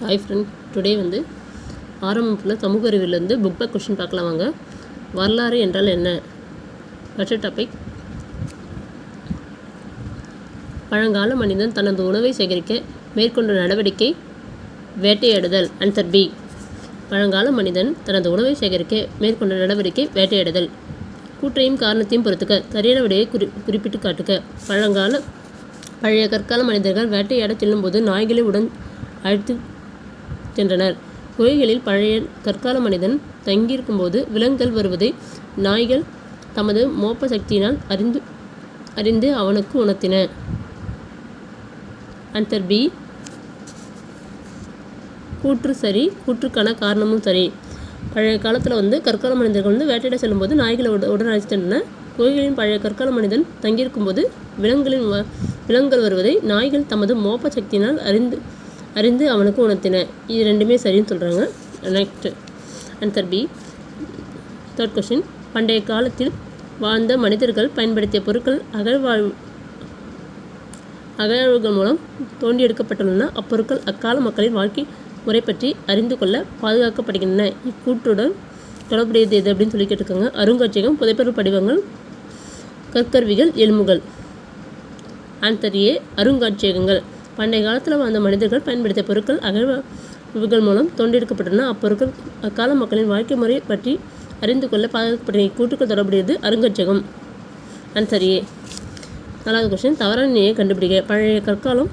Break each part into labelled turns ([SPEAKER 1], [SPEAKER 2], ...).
[SPEAKER 1] Hi friend today வந்து ஆரம்பத்தில் சமூக அறிவிலேருந்து புக் பேக் கொஷின் பார்க்கலாம் வாங்க. வரலாறு என்றால் என்ன? ஃபஸ்ட் டாபிக் பழங்கால மனிதன் தனது உணவை சேகரிக்க மேற்கொண்ட நடவடிக்கை வேட்டையாடுதல் ஆன்சர் பி பழங்கால மனிதன் தனது உணவை சேகரிக்க மேற்கொண்ட நடவடிக்கை வேட்டையாடுதல். கூற்றையும் காரணத்தையும் பொறுத்துக்க சரியான விடையை குறி குறிப்பிட்டு காட்டுக்க பழங்கால பழைய கற்கால மனிதர்கள் வேட்டையாட செல்லும்போது நாய்களை உடன் அழைத்து சென்றனர். குகைகளில் பழைய கற்கால மனிதன் தங்கியிருக்கும்போது விலங்குகள் வருவதை நாய்கள் தமது மோப்ப சக்தியினால் அறிந்து அறிந்து அவனுக்கு உணர்த்தின. Answer B. கூற்று சரி கூற்றுக்கான காரணமும் சரி. பழைய காலத்தில் வந்து கற்கால மனிதர்கள் வந்து வேட்டையிட செல்லும்போது நாய்களை உட உடன் அழைத்து கோயில்களின் பழைய கற்கால மனிதன் தங்கியிருக்கும்போது விலங்குகளின் வ விலங்குகள் வருவதை நாய்கள் தமது மோப்ப சக்தியினால் அறிந்து அறிந்து அவனுக்கு உணர்த்தின. இது ரெண்டுமே சரின்னு சொல்கிறாங்க next answer B third question பண்டைய காலத்தில் வாழ்ந்த மனிதர்கள் பயன்படுத்திய பொருட்கள் அகழ்வாழ்வு அகழ்வுகள் மூலம் தோண்டி எடுக்கப்பட்டுள்ளன அப்பொருட்கள் அக்கால மக்களின் வாழ்க்கை முறை பற்றி அறிந்து கொள்ள பாதுகாக்கப்படுகின்றன. இக்கூற்றுடன் தொடர்புடையது எது அப்படின்னு சொல்லி கேட்டிருக்காங்க. அருங்காட்சியகம் புதைப்பொருள் படிவங்கள் கற்கருவிகள் எலும்புகள். ஆன்சர் ஏ அருங்காட்சியகங்கள். பண்டைய காலத்தில் வாழ்ந்த மனிதர்கள் பயன்படுத்திய பொருட்கள் அகழ்வுகள் மூலம் தோண்டெடுக்கப்பட்டன அப்பொருட்கள் அக்கால மக்களின் வாழ்க்கை முறை பற்றி அறிந்து கொள்ள பாதுகாக்கப்பட்ட கூட்டுக்கள் தொடர்புடையது அருங்காட்சியகம் ஆன்சர் ஏ நாலாவது கொஸ்டின் தவறான நிலையை கண்டுபிடிக்க பழைய கற்காலம்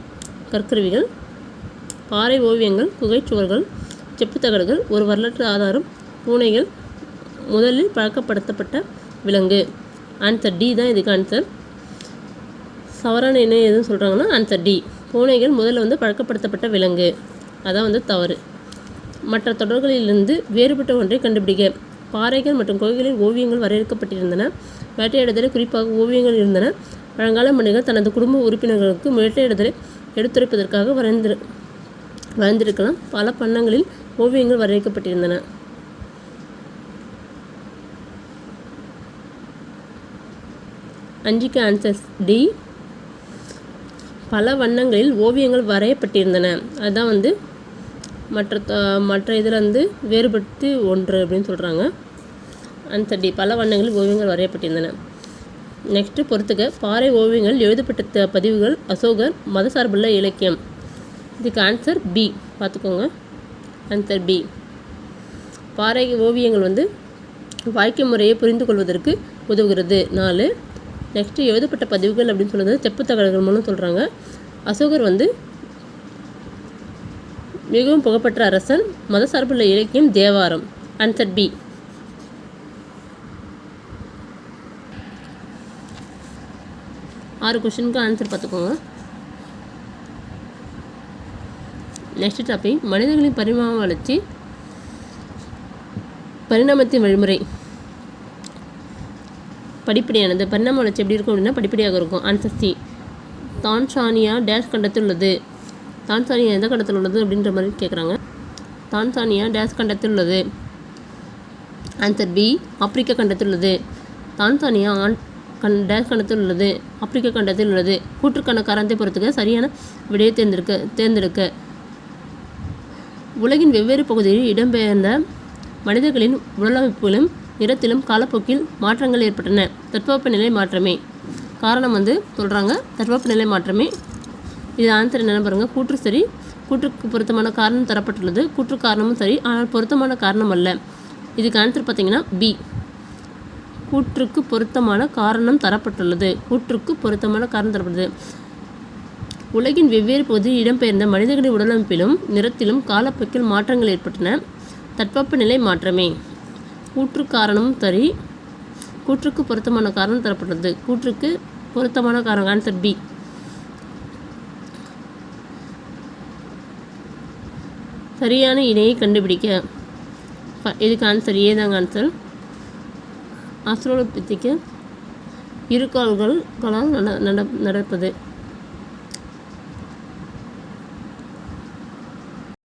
[SPEAKER 1] கற்கருவிகள் பாறை ஓவியங்கள் குகைச்சுவர்கள் செப்புத்தகடுகள் ஒரு வரலாற்று ஆதாரம் பூனைகள் முதலில் பழக்கப்படுத்தப்பட்ட விலங்கு. ஆன்சர் டி தான் இதுக்கு ஆன்சர் சவரான என்ன எதுவும் சொல்கிறாங்கன்னா ஆன்சர் டி பூனைகள் முதல்ல வந்து பழக்கப்படுத்தப்பட்ட விலங்கு. அதான் வந்து தவறு. மற்ற தொடர்களிலிருந்து வேறுபட்ட ஒன்றை கண்டுபிடிக்க. பாறைகள் மற்றும் கோயில்களில் ஓவியங்கள் வரையறுக்கப்பட்டிருந்தன. வேட்டையாடுதலில் குறிப்பாக ஓவியங்கள் இருந்தன. பழங்கால மனிதர்கள் தனது குடும்ப உறுப்பினர்களுக்கு வேட்டையாடுதலை எடுத்துரைப்பதற்காக வரைந்திரு வரைந்திருக்கலாம். பல பண்ணங்களில் ஓவியங்கள் வரையறுக்கப்பட்டிருந்தன. அஞ்சுக்கு ஆன்சர்ஸ் டி பல வண்ணங்களில் ஓவியங்கள் வரையப்பட்டிருந்தன. அதுதான் வந்து மற்ற மற்ற இதில் வந்து வேறுபட்டு ஒன்று அப்படின்னு சொல்கிறாங்க ஆன்சர் டி பல வண்ணங்களில் ஓவியங்கள் வரையப்பட்டிருந்தன. நெக்ஸ்ட்டு பொறுத்துக்க பாறை ஓவியங்கள் எழுதப்பட்ட பதிவுகள் அசோகர் மதசார்புள்ள இலக்கியம். இதுக்கு ஆன்சர் பி பார்த்துக்கோங்க. ஆன்சர் பி பாறை ஓவியங்கள் வந்து வாழ்க்கை முறையை புரிந்து கொள்வதற்கு உதவுகிறது. நாலு நெக்ஸ்ட்டு எழுதப்பட்ட பதிவுகள் அப்படின்னு சொல்லுறது தகவல்கள் மூலம் சொல்கிறாங்க அசோகர் வந்து மிகவும் புகழ்பெற்ற அரசன் மதசார்புள்ள இலக்கியம் தேவாரம் ஆன்சர் பி ஆறு கொஷனுக்கு ஆன்சர் பார்த்துக்கோங்க. நெக்ஸ்ட் டாபிக் மனிதர்களின் பரிணாம வளர்ச்சி பரிணாமத்தின் வழிமுறை. படிப்படியானது. பரிணாம வளர்ச்சி எப்படி இருக்கும் அப்படின்னா படிப்படியாக இருக்கும். ஆன்சர் சி தான்சானியா டேஷ் கண்டத்தில் உள்ளது. தான்சானியா எந்த கண்டத்தில் உள்ளது அப்படின்ற மாதிரி கேட்குறாங்க தான்சானியா டேஷ் கண்டத்தில் உள்ளது. ஆன்சர் பி ஆப்பிரிக்க கண்டத்தில் உள்ளது. தான்சானியா ஆன் கண் டேஷ் கண்டத்தில் உள்ளது. ஆப்பிரிக்க கண்டத்தில் உள்ளது. கூற்றுக்கான காரணத்தை பொறுத்துக்க சரியான விடையை தேர்ந்தெடுக்க தேர்ந்தெடுக்க. உலகின் வெவ்வேறு பகுதியில் இடம்பெயர்ந்த மனிதர்களின் உடலமைப்புகளும் நிறத்திலும் காலப்போக்கில் மாற்றங்கள் ஏற்பட்டன. தட்பவெப்பநிலை மாற்றமே. காரணம் வந்து சொல்கிறாங்க தட்பவெப்பநிலை மாற்றமே. இது ஆன்சர் என்ன பாருங்கள் கூற்று சரி. கூற்றுக்கு பொருத்தமான காரணம் தரப்பட்டுள்ளது. கூற்று காரணமும் சரி. ஆனால் பொருத்தமான காரணம் அல்ல. இதுக்கு ஆன்சர் பார்த்தீங்கன்னா பி கூற்றுக்கு பொருத்தமான காரணம் தரப்பட்டுள்ளது. கூற்றுக்கு பொருத்தமான காரணம் தரப்பட்டது உலகின் வெவ்வேறு பகுதியில் இடம்பெயர்ந்த மனிதர்களின் உடலமைப்பிலும் நிறத்திலும் காலப்போக்கில் மாற்றங்கள் ஏற்பட்டன. தட்பவெப்பநிலை மாற்றமே. கூற்று காரணமும் சரி கூற்றுக்கு பொருத்தமான காரணம் தரப்பட்டது. கூற்றுக்கு பொருத்தமான காரணம் ஆன்சர் பி சரியான இணையை கண்டுபிடிக்க. இதுக்கு ஆன்சர் ஏ தாங்க ஆன்சர் அஸ்ட்ரோலோபித்திக்கு இருக்கால்கள் நட நட நடப்பது.